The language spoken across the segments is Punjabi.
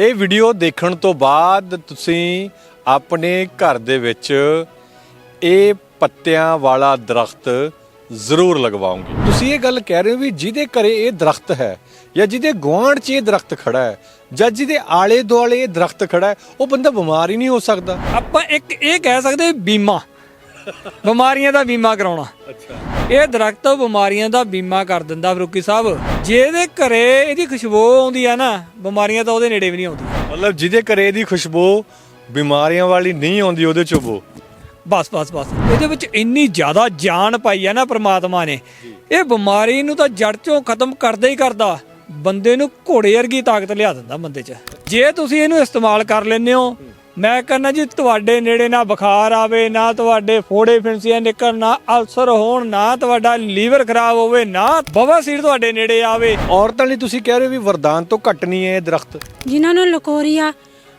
ਇਹ ਵੀਡੀਓ ਦੇਖਣ ਤੋਂ ਬਾਅਦ ਤੁਸੀਂ ਆਪਣੇ ਘਰ ਦੇ ਵਿੱਚ ਇਹ ਪੱਤਿਆਂ ਵਾਲਾ ਦਰਖਤ ਜ਼ਰੂਰ ਲਗਵਾਉਂਗੇ ਤੁਸੀਂ ਇਹ ਗੱਲ ਕਹਿ ਰਹੇ ਹੋ ਵੀ ਜਿਹਦੇ ਘਰੇ ਇਹ ਦਰਖਤ ਹੈ ਜਾਂ ਜਿਹਦੇ ਗੁਆਂਢ 'ਚ ਇਹ ਦਰਖਤ ਖੜਾ ਹੈ ਜਾਂ ਜਿਹਦੇ ਆਲੇ ਦੁਆਲੇ ਇਹ ਦਰਖਤ ਖੜਾ ਹੈ, ਉਹ ਬੰਦਾ ਬਿਮਾਰ ਹੀ ਨਹੀਂ ਹੋ ਸਕਦਾ। ਆਪਾਂ ਇੱਕ ਇਹ ਕਹਿ ਸਕਦੇ ਬੀਮਾ ਬਿਮਾਰੀਆਂ ਦਾ ਬੀਮਾ ਕਰਾਉਣਾ। ਅੱਛਾ। ਇਹ ਦਰਖਤ ਬਿਮਾਰੀਆਂ ਦਾ ਬੀਮਾ ਕਰ ਦਿੰਦਾ ਫਰੂਕੀ ਸਾਹਿਬ। ਜਿਹਦੇ ਘਰੇ ਇਹਦੀ ਖੁਸ਼ਬੂ ਆਉਂਦੀ ਆ ਨਾ ਬਿਮਾਰੀਆਂ ਤਾਂ ਉਹਦੇ ਨੇੜੇ ਵੀ ਨਹੀਂ ਆਉਂਦੀਆਂ। ਮਤਲਬ ਜਿਹਦੇ ਘਰੇ ਇਹਦੀ ਖੁਸ਼ਬੂ ਬਿਮਾਰੀਆਂ ਵਾਲੀ ਨਹੀਂ ਆਉਂਦੀ ਉਹਦੇ ਚੋਂ ਬੋ ਬਸ ਬਸ ਬਸ। ਇਹਦੇ ਵਿੱਚ ਇੰਨੀ ਜ਼ਿਆਦਾ ਜਾਨ ਪਾਈ ਆ ਨਾ ਪ੍ਰਮਾਤਮਾ ਨੇ। ਇਹ ਬਿਮਾਰੀ ਨੂੰ ਤਾਂ ਜੜ ਚੋਂ ਖਤਮ ਕਰਦਾ ਹੀ ਕਰਦਾ। ਬੰਦੇ ਨੂੰ ਘੋੜੇ ਵਰਗੀ ਤਾਕਤ ਲਿਆ ਦਿੰਦਾ ਬੰਦੇ 'ਚ। ਜੇ ਤੁਸੀਂ ਇਹਨੂੰ ਇਸਤੇਮਾਲ ਕਰ ਲੈਂਦੇ ਹੋ ਮੈਂ ਕਹਿੰਦਾ ਜੀ ਤੁਹਾਡੇ ਨੇੜੇ ਨਾ ਬੁਖਾਰ ਆਵੇ ਨਾ ਤੁਹਾਡੇ ਫੋੜੇ ਫਿੰਸੀਆਂ ਨਿਕਲਣ ਨਾ ਅਲਸਰ ਹੋਣ ਨਾ ਤੁਹਾਡਾ ਲੀਵਰ ਖਰਾਬ ਹੋਵੇ ਨਾ ਬਵਾਸੀਰ ਤੁਹਾਡੇ ਨੇੜੇ ਆਵੇ। ਔਰਤਾਂ ਲਈ ਤੁਸੀਂ ਕਹਿ ਰਹੇ ਹੋ ਵੀ ਵਰਦਾਨ ਤੋਂ ਘੱਟ ਨਹੀਂ ਹੈ ਇਹ ਦਰਖਤ। ਜਿਨ੍ਹਾਂ ਨੂੰ ਲਕੋਰੀਆ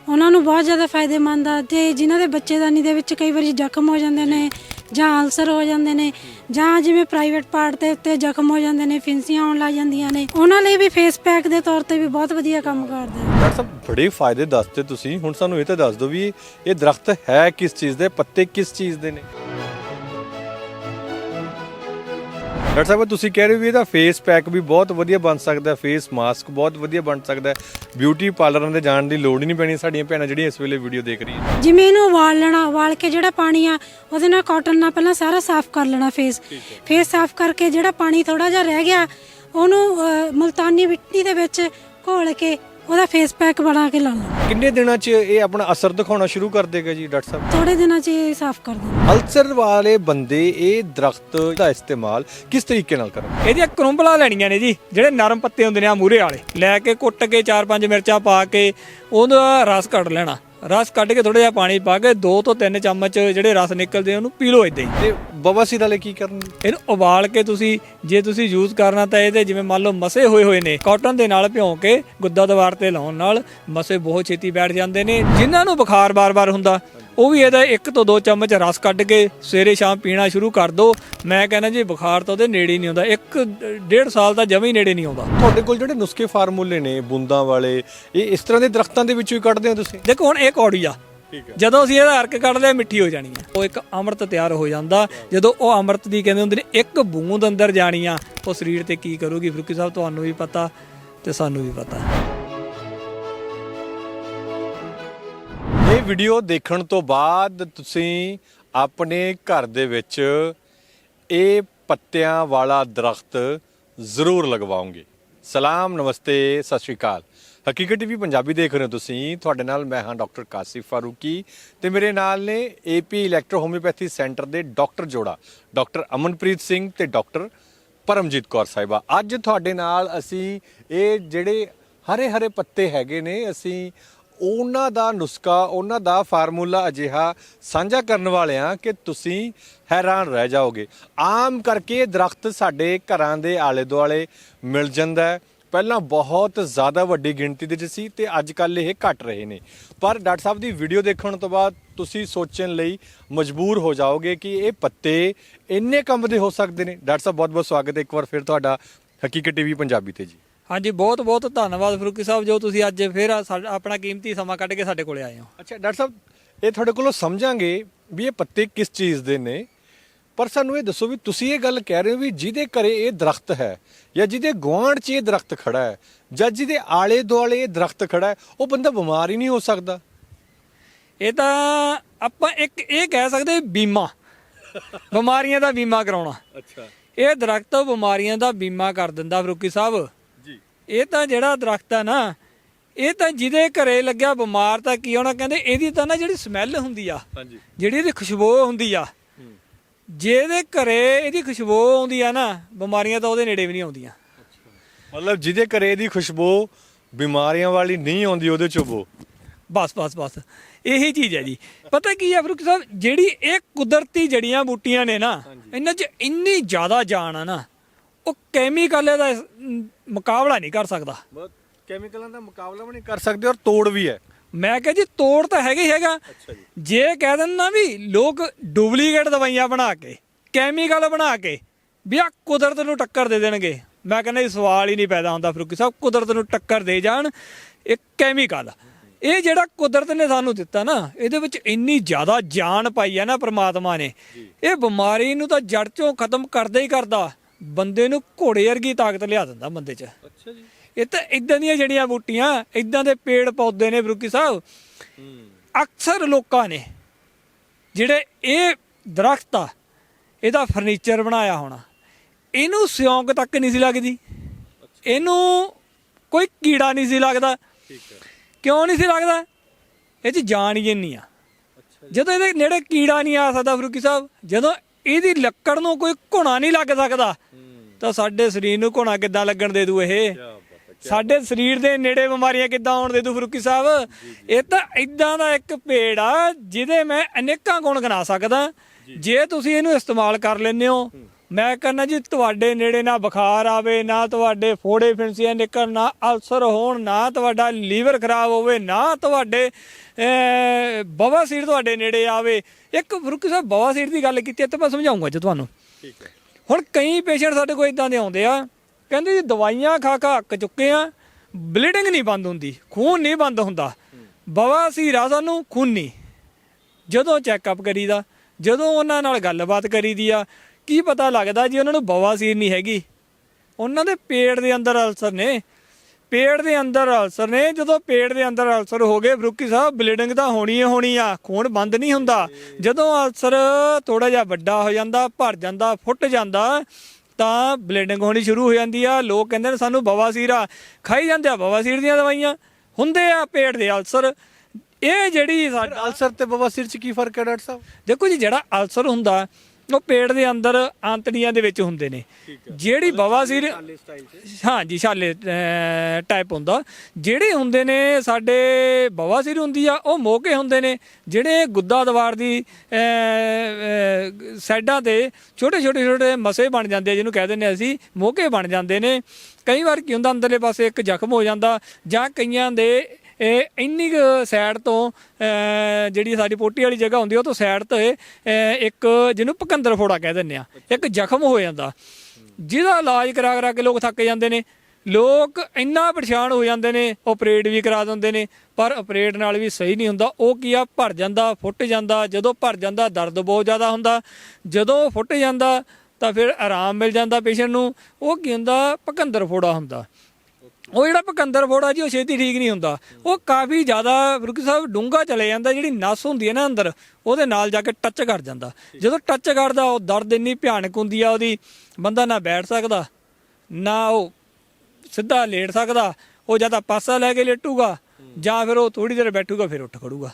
ਉਹਨਾਂ ਨੂੰ ਬਹੁਤ ਜ਼ਿਆਦਾ ਫਾਇਦੇਮੰਦ ਆ ਤੇ ਜਿਨ੍ਹਾਂ ਦੇ ਬੱਚੇਦਾਨੀ ਦੇ ਵਿੱਚ ਕਈ ਵਾਰੀ ਜ਼ਖਮ ਹੋ ਜਾਂਦੇ ਨੇ ਜਾਂ ਅਲਸਰ ਹੋ ਜਾਂਦੇ ਨੇ, ਜਾਂ ਜਿਵੇਂ ਪ੍ਰਾਈਵੇਟ ਪਾਰਟ ਦੇ ਉੱਤੇ ਜ਼ਖਮ ਹੋ ਜਾਂਦੇ ਨੇ, ਫਿੰਸੀਆਂ ਆਉਣ ਲੱਗ ਜਾਂਦੀਆਂ ਨੇ, ਉਹਨਾਂ ਲਈ ਵੀ ਫੇਸ ਪੈਕ ਦੇ ਤੌਰ ਤੇ ਵੀ ਬਹੁਤ ਵਧੀਆ ਕੰਮ ਕਰਦਾ ਹੈ ਡਾਕਟਰ ਸਾਹਿਬ, ਬੜੇ ਫਾਇਦੇ ਦੱਸਦੇ ਤੁਸੀਂ। ਹੁਣ ਸਾਨੂੰ ਇਹ ਤਾਂ ਦੱਸ ਦਿਓ ਵੀ ਇਹ ਦਰਖਤ ਹੈ ਕਿਸ ਚੀਜ਼ ਦੇ, ਪੱਤੇ ਕਿਸ ਚੀਜ਼ ਦੇ ਨੇ? ਡਾਕਟਰ ਸਾਹਿਬ ਤੁਸੀਂ ਕਹਿ ਰਹੇ ਹੋ ਵੀ ਇਹਦਾ ਫੇਸ ਪੈਕ ਵੀ ਬਹੁਤ ਵਧੀਆ ਬਣ ਸਕਦਾ ਫੇਸ ਮਾਸਕ ਬਹੁਤ ਵਧੀਆ ਬਣ ਸਕਦਾ ਬਿਊਟੀ ਪਾਰਲਰਾਂ ਦੇ ਜਾਣ ਦੀ ਲੋੜ ਹੀ ਨਹੀਂ ਪੈਣੀ ਸਾਡੀਆਂ ਭੈਣਾਂ ਜਿਹੜੀਆਂ ਇਸ ਵੇਲੇ ਵੀਡੀਓ ਦੇਖ ਰਹੀਆਂ ਜਿਵੇਂ ਇਹਨੂੰ ਉਬਾਲ ਲੈਣਾ ਉਬਾਲ ਕੇ ਜਿਹੜਾ ਪਾਣੀ ਆ ਉਹਦੇ ਨਾਲ ਕਾਟਨ ਨਾਲ ਪਹਿਲਾਂ ਸਾਰਾ ਸਾਫ਼ ਕਰ ਲੈਣਾ ਫੇਸ ਫੇਸ ਸਾਫ਼ ਕਰਕੇ ਜਿਹੜਾ ਪਾਣੀ ਥੋੜਾ ਜਿਹਾ ਰਹਿ ਗਿਆ ਉਹਨੂੰ ਮੁਲਤਾਨੀ ਮਿੱਟੀ ਦੇ ਵਿੱਚ ਘੋਲ ਕੇ ਉਹਦਾ ਫੇਸ ਪੈਕ ਬਣਾ ਕੇ ਲਾ ਲੈਣਾ ਕਿੰਨੇ ਦਿਨਾਂ 'ਚ ਇਹ ਆਪਣਾ ਅਸਰ ਦਿਖਾਉਣਾ ਸ਼ੁਰੂ ਕਰ ਦੇਗਾ ਜੀ ਡਾਕਟਰ ਸਾਹਿਬ? ਥੋੜੇ ਦਿਨਾਂ 'ਚ ਇਹ ਸਾਫ਼ ਕਰ ਦੇਣਾ ਅਲਸਰ ਵਾਲੇ ਬੰਦੇ ਇਹ ਦਰਖਤ ਦਾ ਇਸਤੇਮਾਲ ਕਿਸ ਤਰੀਕੇ ਨਾਲ ਕਰਨ? ਇਹਦੀਆਂ ਕਰੁੰਬਲਾਂ ਲੈਣੀਆਂ ਨੇ ਜੀ ਜਿਹੜੇ ਨਰਮ ਪੱਤੇ ਹੁੰਦੇ ਨੇ ਆ ਮੂਰੇ ਵਾਲੇ। ਲੈ ਕੇ ਕੁੱਟ ਕੇ ਚਾਰ ਪੰਜ ਮਿਰਚਾਂ ਪਾ ਕੇ ਉਹਦਾ ਰਸ ਕੱਢ ਲੈਣਾ। ਰਸ ਕੱਢ ਕੇ ਥੋੜਾ ਜਿਹਾ ਪਾਣੀ ਪਾ ਕੇ 2 ਤੋਂ 3 ਚਮਚ ਜਿਹੜੇ ਰਸ ਨਿਕਲਦੇ ਉਹਨੂੰ ਪੀ ਲਓ ਇਦਾਂ ਹੀ। ਤੇ ਬਵਾਸੀਰ ਵਾਲੇ ਕੀ ਕਰਨਗੇ ਇਹਨੂੰ ਉਬਾਲ ਕੇ ਤੁਸੀਂ ਜੇ ਤੁਸੀਂ ਯੂਜ਼ ਕਰਨਾ ਤਾਂ ਇਹਦੇ ਜਿਵੇਂ ਮੰਨ ਲਓ ਮਸੇ ਹੋਏ ਹੋਏ ਨੇ ਕਾਟਨ ਦੇ ਨਾਲ ਭਿਉਂ ਕੇ ਗੁੱਦਾ ਦਵਾਰ ਤੇ ਲਾਉਣ ਨਾਲ ਮਸੇ ਬਹੁਤ ਛੇਤੀ ਬੈਠ ਜਾਂਦੇ ਨੇ। ਜਿਨ੍ਹਾਂ ਨੂੰ ਬੁਖਾਰ ਬਾਰ-ਬਾਰ ਹੁੰਦਾ ਉਹ ਵੀ ਇਹਦਾ ਇੱਕ ਤੋਂ ਦੋ ਚਮਚ ਰਸ ਕੱਢ ਕੇ ਸਵੇਰੇ ਸ਼ਾਮ ਪੀਣਾ ਸ਼ੁਰੂ ਕਰ ਦਿਓ ਮੈਂ ਕਹਿੰਦਾ ਜੀ ਬੁਖਾਰ ਤਾਂ ਉਹਦੇ ਨੇੜੇ ਹੀ ਨਹੀਂ ਆਉਂਦਾ। ਇੱਕ ਡੇਢ ਸਾਲ ਤਾਂ ਜਮੇ ਹੀ ਨੇੜੇ ਨਹੀਂ ਆਉਂਦਾ। ਤੁਹਾਡੇ ਕੋਲ ਜਿਹੜੇ ਨੁਸਖੇ ਫਾਰਮੂਲੇ ਨੇ ਬੂੰਦਾਂ ਵਾਲੇ ਇਹ ਇਸ ਤਰ੍ਹਾਂ ਦੇ ਦਰਖਤਾਂ ਦੇ ਵਿੱਚੋਂ ਹੀ ਕੱਢਦੇ ਹੋ ਤੁਸੀਂ? ਦੇਖੋ ਹੁਣ ਇਹ ਕੌੜੀ ਆ। ਜਦੋਂ ਅਸੀਂ ਇਹਦਾ ਅਰਕ ਕੱਢਦੇ ਹਾਂ, ਮਿੱਠੀ ਹੋ ਜਾਣੀ ਆ। ਉਹ ਇੱਕ ਅੰਮ੍ਰਿਤ ਤਿਆਰ ਹੋ ਜਾਂਦਾ। ਜਦੋਂ ਉਹ ਅੰਮ੍ਰਿਤ ਦੀ ਕਹਿੰਦੇ ਹੁੰਦੇ ਨੇ ਇੱਕ ਬੂੰਦ ਅੰਦਰ ਜਾਣੀ ਆ ਉਹ ਸਰੀਰ ਤੇ ਕੀ ਕਰੂਗੀ? ਫਰੂਕੀ ਸਾਹਿਬ ਤੁਹਾਨੂੰ ਵੀ ਪਤਾ ਤੇ ਸਾਨੂੰ ਵੀ ਪਤਾ। ਇਹ ਵੀਡੀਓ ਦੇਖਣ ਤੋਂ ਬਾਅਦ ਤੁਸੀਂ ਆਪਣੇ ਘਰ ਦੇ ਵਿੱਚ ਇਹ ਪੱਤਿਆਂ ਵਾਲਾ ਦਰਖਤ ਜ਼ਰੂਰ ਲਗਵਾਓਗੇ। ਸਲਾਮ, ਨਮਸਤੇ, ਸਤਿ ਸ਼੍ਰੀ ਅਕਾਲ। ਹਕੀਕਤ ਟੀਵੀ ਪੰਜਾਬੀ ਦੇਖ ਰਹੇ ਹੋ ਤੁਸੀਂ। ਤੁਹਾਡੇ ਨਾਲ ਮੈਂ ਹਾਂ ਡਾਕਟਰ ਕਾਸਿਫ ਫਾਰੂਕੀ ਤੇ ਮੇਰੇ ਨਾਲ ਨੇ ਏਪੀ ਇਲੈਕਟ੍ਰੋ ਹੋਮਿਓਪੈਥੀ ਸੈਂਟਰ ਦੇ ਡਾਕਟਰ ਜੋੜਾ, ਡਾਕਟਰ ਅਮਨਪ੍ਰੀਤ ਸਿੰਘ ਤੇ ਡਾਕਟਰ ਪਰਮਜੀਤ ਕੌਰ ਸਾਹਿਬਾ। ਅੱਜ ਤੁਹਾਡੇ ਨਾਲ ਅਸੀਂ ਇਹ ਜਿਹੜੇ ਹਰੇ ਹਰੇ ਪੱਤੇ ਹੈਗੇ ਨੇ, ਅਸੀਂ ਉਹਨਾਂ ਦਾ ਨੁਸਖਾ, ਉਹਨਾਂ ਦਾ ਫਾਰਮੂਲਾ ਅਜਿਹਾ ਸਾਂਝਾ ਕਰਨ ਵਾਲੇ ਆ ਕਿ ਤੁਸੀਂ ਹੈਰਾਨ ਰਹਿ ਜਾਓਗੇ। ਆਮ ਕਰਕੇ ਦਰਖਤ ਸਾਡੇ ਘਰਾਂ ਦੇ ਆਲੇ ਦੁਆਲੇ ਮਿਲ ਜਾਂਦਾ ਹੈ। ਪਹਿਲਾਂ ਬਹੁਤ ਜ਼ਿਆਦਾ ਵੱਡੀ ਗਿਣਤੀ ਦੇ ਵਿੱਚ ਸੀ ਤੇ ਅੱਜ ਕੱਲ ਇਹ ਘਟ ਰਹੇ ਨੇ। ਪਰ ਡਾਕਟਰ ਸਾਹਿਬ ਦੀ ਵੀਡੀਓ ਦੇਖਣ ਤੋਂ ਬਾਅਦ ਤੁਸੀਂ ਸੋਚਣ ਲਈ ਮਜਬੂਰ ਹੋ ਜਾਓਗੇ ਕਿ ਇਹ ਪੱਤੇ ਇੰਨੇ ਕੰਮ ਦੇ ਹੋ ਸਕਦੇ ਨੇ। ਡਾਕਟਰ ਸਾਹਿਬ ਬਹੁਤ ਬਹੁਤ ਸਵਾਗਤ ਹੈ। ਇੱਕ ਵਾਰ ਫਿਰ ਤੁਹਾਡਾ ਹਕੀਕਤ ਟੀਵੀ ਪੰਜਾਬੀ ਤੇ ਜੀ। ਹਾਂਜੀ ਬਹੁਤ ਬਹੁਤ ਧੰਨਵਾਦ ਫਰੂਕੀ ਸਾਹਿਬ ਜੋ ਤੁਸੀਂ ਅੱਜ ਫਿਰ ਸਾਡਾ- ਆਪਣਾ ਕੀਮਤੀ ਸਮਾਂ ਕੱਢ ਕੇ ਸਾਡੇ ਕੋਲੇ ਆਏ ਹੋ। ਅੱਛਾ ਡਾਕਟਰ ਸਾਹਿਬ ਇਹ ਤੁਹਾਡੇ ਕੋਲੋਂ ਸਮਝਾਂਗੇ ਵੀ ਇਹ ਪੱਤੇ ਕਿਸ ਚੀਜ਼ ਦੇ ਨੇ ਪਰ ਸਾਨੂੰ ਇਹ ਦੱਸੋ ਵੀ ਤੁਸੀਂ ਇਹ ਗੱਲ ਕਹਿ ਰਹੇ ਹੋ ਵੀ ਜਿਹਦੇ ਘਰੇ ਇਹ ਦਰਖਤ ਹੈ ਜਾਂ ਜਿਹਦੇ ਗੁਆਂਢ 'ਚ ਇਹ ਦਰਖਤ ਖੜਾ ਹੈ ਜਾਂ ਜਿਹਦੇ ਆਲੇ ਦੁਆਲੇ ਇਹ ਦਰਖਤ ਖੜਾ ਹੈ ਉਹ ਬੰਦਾ ਬਿਮਾਰ ਹੀ ਨਹੀਂ ਹੋ ਸਕਦਾ? ਇਹ ਤਾਂ ਆਪਾਂ ਇੱਕ ਇਹ ਕਹਿ ਸਕਦੇ ਬੀਮਾ ਬਿਮਾਰੀਆਂ ਦਾ ਬੀਮਾ ਕਰਾਉਣਾ। ਅੱਛਾ। ਇਹ ਦਰਖਤ ਬਿਮਾਰੀਆਂ ਦਾ ਬੀਮਾ ਕਰ ਦਿੰਦਾ ਫਰੂਕੀ ਸਾਹਿਬ। ਇਹ ਤਾਂ ਜਿਹੜਾ ਦਰਖਤ ਆ ਨਾ ਇਹ ਤਾਂ ਜਿਹਦੇ ਘਰੇ ਲੱਗਿਆ ਬਿਮਾਰ ਤਾਂ ਕੀ ਹੋਣਾ ਕਹਿੰਦੇ ਇਹਦੀ ਤਾਂ ਨਾ ਜਿਹੜੀ ਸਮੈਲ ਹੁੰਦੀ ਆ ਹਾਂਜੀ। ਜਿਹੜੀ ਇਹਦੀ ਖੁਸ਼ਬੂ ਹੁੰਦੀ ਆ ਜਿਹਦੇ ਘਰੇ ਇਹਦੀ ਖੁਸ਼ਬੂ ਆਉਂਦੀ ਆ ਨਾ ਬਿਮਾਰੀਆਂ ਤਾਂ ਉਹਦੇ ਨੇੜੇ ਵੀ ਨਹੀਂ ਆਉਂਦੀਆਂ। ਮਤਲਬ ਜਿਹਦੇ ਘਰੇ ਇਹਦੀ ਖੁਸ਼ਬੂ ਬਿਮਾਰੀਆਂ ਵਾਲੀ ਨਹੀਂ ਆਉਂਦੀ ਉਹਦੇ ਚੋਂ ਬੋ। ਬਸ ਬਸ ਬਸ। ਇਹੀ ਚੀਜ਼ ਹੈ ਜੀ। ਪਤਾ ਕੀ ਹੈ ਫਰੂਕ ਸਾਹਿਬ ਜਿਹੜੀ ਇਹ ਕੁਦਰਤੀ ਜੜੀਆਂ ਬੂਟੀਆਂ ਨੇ ਨਾ ਇਹਨਾਂ 'ਚ ਇੰਨੀ ਜ਼ਿਆਦਾ ਜਾਨ ਆ ਨਾ ਉਹ ਕੈਮੀਕਲ ਦਾ ਇਸ- ਮ, ਮੁਕਾਬਲਾ ਨਹੀਂ ਕਰ ਸਕਦਾ। ਕੈਮੀਕਲਾਂ ਦਾ ਮੁਕਾਬਲਾ ਵੀ ਨਹੀਂ ਕਰ ਸਕਦੇ ਔਰ ਤੋੜ ਵੀ ਹੈ। ਮੈਂ ਕਿਹਾ ਜੀ ਤੋੜ ਤਾਂ ਹੈਗਾ ਹੀ ਹੈਗਾ ਜੀ। ਕਹਿ ਨਾ ਵੀ ਲੋਕ ਡੁਪਲੀਕੇਟ ਦਵਾਈਆਂ ਬਣਾ ਕੇ ਕੈਮੀਕਲ ਬਣਾ ਕੇ ਵੀ ਆ ਕੁਦਰਤ ਨੂੰ ਟੱਕਰ ਦੇ ਦੇਣਗੇ। ਮੈਂ ਕਹਿੰਦਾ ਇਹ ਸਵਾਲ ਹੀ ਨਹੀਂ ਪੈਦਾ ਹੁੰਦਾ ਫਰੂਕੀ ਸਾਹਿਬ ਕੁਦਰਤ ਨੂੰ ਟੱਕਰ ਦੇ ਜਾਣ ਇੱਕ ਕੈਮੀਕਲ ਇਹ ਜਿਹੜਾ ਕੁਦਰਤ ਨੇ ਸਾਨੂੰ ਦਿੱਤਾ ਨਾ ਇਹਦੇ ਵਿੱਚ ਇੰਨੀ ਜ਼ਿਆਦਾ ਜਾਨ ਪਾਈ ਹੈ ਨਾ ਪ੍ਰਮਾਤਮਾ ਨੇ। ਇਹ ਬਿਮਾਰੀ ਨੂੰ ਤਾਂ ਜੜ ਚੋਂ ਖਤਮ ਕਰਦਾ ਹੀ ਕਰਦਾ। ਬੰਦੇ ਨੂੰ ਘੋੜੇ ਵਰਗੀ ਤਾਕਤ ਲਿਆ ਦਿੰਦਾ ਬੰਦੇ 'ਚ। ਅੱਛਾ ਜੀ। ਇਹ ਤਾਂ ਇਦਾਂ ਦੀਆਂ ਜਿਹੜੀਆਂ ਬੂਟੀਆਂ ਇਦਾਂ ਦੇ ਪੇੜ ਪੌਦੇ ਨੇ ਬਰੂਕੀ ਸਾਹਿਬ। ਅਕਸਰ ਲੋਕਾਂ ਨੇ ਜਿਹੜੇ ਇਹ ਦਰਖਤ ਆ ਇਹਦਾ ਫਰਨੀਚਰ ਬਣਾਇਆ ਹੋਣਾ ਇਹਨੂੰ ਸਿਉਂਕ ਤੱਕ ਨਹੀਂ ਸੀ ਲੱਗਦੀ। ਇਹਨੂੰ ਕੋਈ ਕੀੜਾ ਨਹੀਂ ਸੀ ਲੱਗਦਾ। ਠੀਕ ਹੈ। ਕਿਉਂ ਨਹੀਂ ਸੀ ਲੱਗਦਾ? ਇਹ ਚ ਜਾਨ ਹੀ ਇੰਨੀ ਆ। ਜਦੋਂ ਇਹਦੇ ਨੇੜੇ ਕੀੜਾ ਨਹੀਂ ਆ ਸਕਦਾ ਫਰੂਕੀ ਸਾਹਿਬ ਜਦੋਂ ਇਹਦੀ ਲੱਕੜ ਨੂੰ ਕੋਈ ਘੁਣਾ ਨਹੀਂ ਲੱਗ ਸਕਦਾ। ਤਾਂ ਸਾਡੇ ਸਰੀਰ ਨੂੰ ਘੁਣਾ ਕਿੱਦਾਂ ਲੱਗਣ ਦੇ ਦੂ ਇਹ? ਸਾਡੇ ਸਰੀਰ ਦੇ ਨੇੜੇ ਬਿਮਾਰੀਆਂ ਕਿੱਦਾਂ ਆਉਣ ਦੇ ਦੂ ਫਰੂਕੀ ਸਾਹਿਬ? ਇਹ ਤਾਂ ਇਦਾਂ ਦਾ ਇੱਕ ਪੇੜ ਆ ਜਿਹਦੇ ਮੈਂ ਅਨੇਕਾਂ ਗੁਣ ਗਿਣਾ ਸਕਦਾ। ਜੇ। ਤੁਸੀਂ ਇਹਨੂੰ ਇਸਤੇਮਾਲ ਕਰ ਲੈਂਦੇ ਹੋ। ਮੈਂ ਕਹਿੰਦਾ ਜੀ ਤੁਹਾਡੇ ਨੇੜੇ ਨਾ ਬੁਖਾਰ ਆਵੇ ਨਾ ਤੁਹਾਡੇ ਫੋੜੇ ਫਿੰਸੀਆਂ ਨਿਕਲ ਨਾ ਅਲਸਰ ਹੋਣ ਨਾ ਤੁਹਾਡਾ ਲੀਵਰ ਖਰਾਬ ਹੋਵੇ ਨਾ ਤੁਹਾਡੇ ਬਵਾਸੀਰ ਤੁਹਾਡੇ ਨੇੜੇ ਆਵੇ। ਇੱਕ ਫਰੂਕੀ ਸਾਹਿਬ ਬਵਾਸੀਰ ਦੀ ਗੱਲ ਕੀਤੀ ਤੇ ਮੈਂ ਸਮਝਾਉਂਗਾ ਜੀ ਤੁਹਾਨੂੰ। ਠੀਕ ਹੈ। ਹੁਣ ਕਈ ਪੇਸ਼ੈਂਟ ਸਾਡੇ ਕੋਲ ਇਦਾਂ ਦੇ ਆਉਂਦੇ ਆ ਕਹਿੰਦੇ ਜੀ ਦਵਾਈਆਂ ਖਾ ਖਾ ਅੱਕ ਚੁੱਕੇ ਆ ਬਲੀਡਿੰਗ ਨਹੀਂ ਬੰਦ ਹੁੰਦੀ ਖੂਨ ਨਹੀਂ ਬੰਦ ਹੁੰਦਾ। ਬਵਾਸੀਰ ਆ ਸਾਨੂੰ ਖੂਨ। ਨਹੀਂ ਜਦੋਂ ਚੈੱਕਅਪ ਕਰੀਦਾ ਜਦੋਂ ਉਹਨਾਂ ਨਾਲ ਗੱਲਬਾਤ ਕਰੀਦੀ ਆ ਕੀ ਪਤਾ ਲੱਗਦਾ ਜੀ ਉਹਨਾਂ ਨੂੰ ਬਵਾਸੀਰ ਨਹੀਂ ਹੈਗੀ। ਉਹਨਾਂ ਦੇ ਪੇਟ ਦੇ ਅੰਦਰ ਅਲਸਰ ਨੇ ਪੇਟ ਦੇ ਅੰਦਰ ਅਲਸਰ ਨੇ ਜਦੋਂ ਪੇਟ ਦੇ ਅੰਦਰ ਅਲਸਰ ਹੋ ਗਏ ਬਰੁਕੀ ਸਾਹਿਬ ਬਲੀਡਿੰਗ ਤਾਂ ਹੋਣੀ ਹੀ ਹੋਣੀ ਆ ਖੂਨ ਬੰਦ ਨਹੀਂ ਹੁੰਦਾ। ਜਦੋਂ ਅਲਸਰ ਥੋੜਾ ਜਿਹਾ ਵੱਡਾ ਹੋ ਜਾਂਦਾ ਭਰ ਜਾਂਦਾ ਫੁੱਟ ਜਾਂਦਾ ਤਾਂ ਬਲੀਡਿੰਗ ਹੋਣੀ ਸ਼ੁਰੂ ਹੋ ਜਾਂਦੀ ਆ। ਲੋਕ ਕਹਿੰਦੇ ਨੇ ਸਾਨੂੰ ਬਵਾਸੀਰ ਆ। ਖਾਈ ਜਾਂਦੇ ਆ ਬਵਾਸੀਰ ਦੀਆਂ ਦਵਾਈਆਂ। ਹੁੰਦੇ ਆ ਪੇਟ ਦੇ ਅਲਸਰ। ਇਹ ਜਿਹੜੀ ਅਲਸਰ ਤੇ ਬਵਾਸੀਰ ਚ ਕੀ ਫ਼ਰਕ ਹੈ ਡਾਕਟਰ ਸਾਹਿਬ? ਦੇਖੋ ਜੀ ਜਿਹੜਾ ਅਲਸਰ ਹੁੰਦਾ ਉਹ ਪੇਟ ਦੇ ਅੰਦਰ ਆਂਤੜੀਆਂ ਦੇ ਵਿੱਚ ਹੁੰਦੇ ਨੇ। ਜਿਹੜੀ ਬਵਾਸੀਰ ਹਾਂ ਜੀ ਛਾਲੇ ਟਾਈਪ ਹੁੰਦਾ। ਜਿਹੜੇ ਹੁੰਦੇ ਨੇ ਸਾਡੇ ਬਵਾਸੀਰ ਹੁੰਦੀ ਆ ਉਹ ਮੋਕੇ ਹੁੰਦੇ ਨੇ। ਜਿਹੜੇ ਗੁੱਦਾ ਦਵਾਰ ਦੀ ਸਾਈਡਾਂ ਤੇ ਛੋਟੇ ਛੋਟੇ ਛੋਟੇ ਮਸੇ ਬਣ ਜਾਂਦੇ ਜਿਹਨੂੰ ਕਹਿ ਦਿੰਦੇ ਅਸੀਂ ਮੋਕੇ ਬਣ ਜਾਂਦੇ ਨੇ। ਕਈ ਵਾਰ ਕੀ ਹੁੰਦਾ ਅੰਦਰਲੇ ਪਾਸੇ ਇੱਕ ਜ਼ਖਮ ਹੋ ਜਾਂਦਾ ਜਾਂ ਕਈਆਂ ਦੇ ਇਹ ਇੰਨੀ ਕੁ ਸਾਈਡ ਤੋਂ ਜਿਹੜੀ ਸਾਡੀ ਪੋਟੀ ਵਾਲੀ ਜਗ੍ਹਾ ਹੁੰਦੀ ਉਹ ਤੋਂ ਸਾਈਡ ਤੇ ਇੱਕ ਜਿਹਨੂੰ ਪਕੰਦਰ ਫੋੜਾ ਕਹਿ ਦਿੰਦੇ ਆ। ਇੱਕ ਜ਼ਖਮ ਹੋ ਜਾਂਦਾ। ਜਿਹਦਾ ਇਲਾਜ ਕਰਾ ਕਰਾ ਕੇ ਲੋਕ ਥੱਕ ਜਾਂਦੇ ਨੇ। ਲੋਕ ਇੰਨਾ ਪਰੇਸ਼ਾਨ ਹੋ ਜਾਂਦੇ ਨੇ ਆਪਰੇਟ ਵੀ ਕਰਾ ਦਿੰਦੇ ਨੇ ਪਰ ਆਪਰੇਟ ਨਾਲ ਵੀ ਸਹੀ ਨਹੀਂ ਹੁੰਦਾ। ਉਹ ਕੀ ਆ ਭਰ ਜਾਂਦਾ ਫੁੱਟ ਜਾਂਦਾ। ਜਦੋਂ ਭਰ ਜਾਂਦਾ ਦਰਦ ਬਹੁਤ ਜ਼ਿਆਦਾ ਹੁੰਦਾ। ਜਦੋਂ ਫੁੱਟ ਜਾਂਦਾ ਤਾਂ ਫਿਰ ਆਰਾਮ ਮਿਲ ਜਾਂਦਾ ਪੇਸ਼ੈਂਟ ਨੂੰ। ਉਹ ਕੀ ਹੁੰਦਾ ਪਕੰਦਰ ਫੋੜਾ ਹੁੰਦਾ। ਉਹ ਜਿਹੜਾ ਪਕੰਦਰ ਫੋੜਾ ਜੀ, ਉਹ ਛੇਤੀ ਠੀਕ ਨਹੀਂ ਹੁੰਦਾ। ਉਹ ਕਾਫੀ ਜ਼ਿਆਦਾ ਬਰੁਕੀ ਸਾਹਿਬ ਡੂੰਗਾ ਚਲੇ ਜਾਂਦਾ, ਜਿਹੜੀ ਨਸ ਹੁੰਦੀ ਹੈ ਨਾ ਅੰਦਰ, ਉਹਦੇ ਨਾਲ ਜਾ ਕੇ ਟੱਚ ਕਰ ਜਾਂਦਾ। ਜਦੋਂ ਟੱਚ ਕਰਦਾ, ਉਹ ਦਰਦ ਇੰਨੀ ਭਿਆਨਕ ਹੁੰਦੀ ਆ ਉਹਦੀ, ਬੰਦਾ ਨਾ ਬੈਠ ਸਕਦਾ, ਨਾ ਉਹ ਸਿੱਧਾ ਲੇਟ ਸਕਦਾ, ਉਹ ਜਾਂ ਤਾਂ ਪਾਸਾ ਲੈ ਕੇ ਲੇਟੂਗਾ, ਜਾਂ ਫਿਰ ਉਹ ਥੋੜੀ ਦੇਰ ਬੈਠੂਗਾ, ਫਿਰ ਉੱਠ ਖੜੂਗਾ।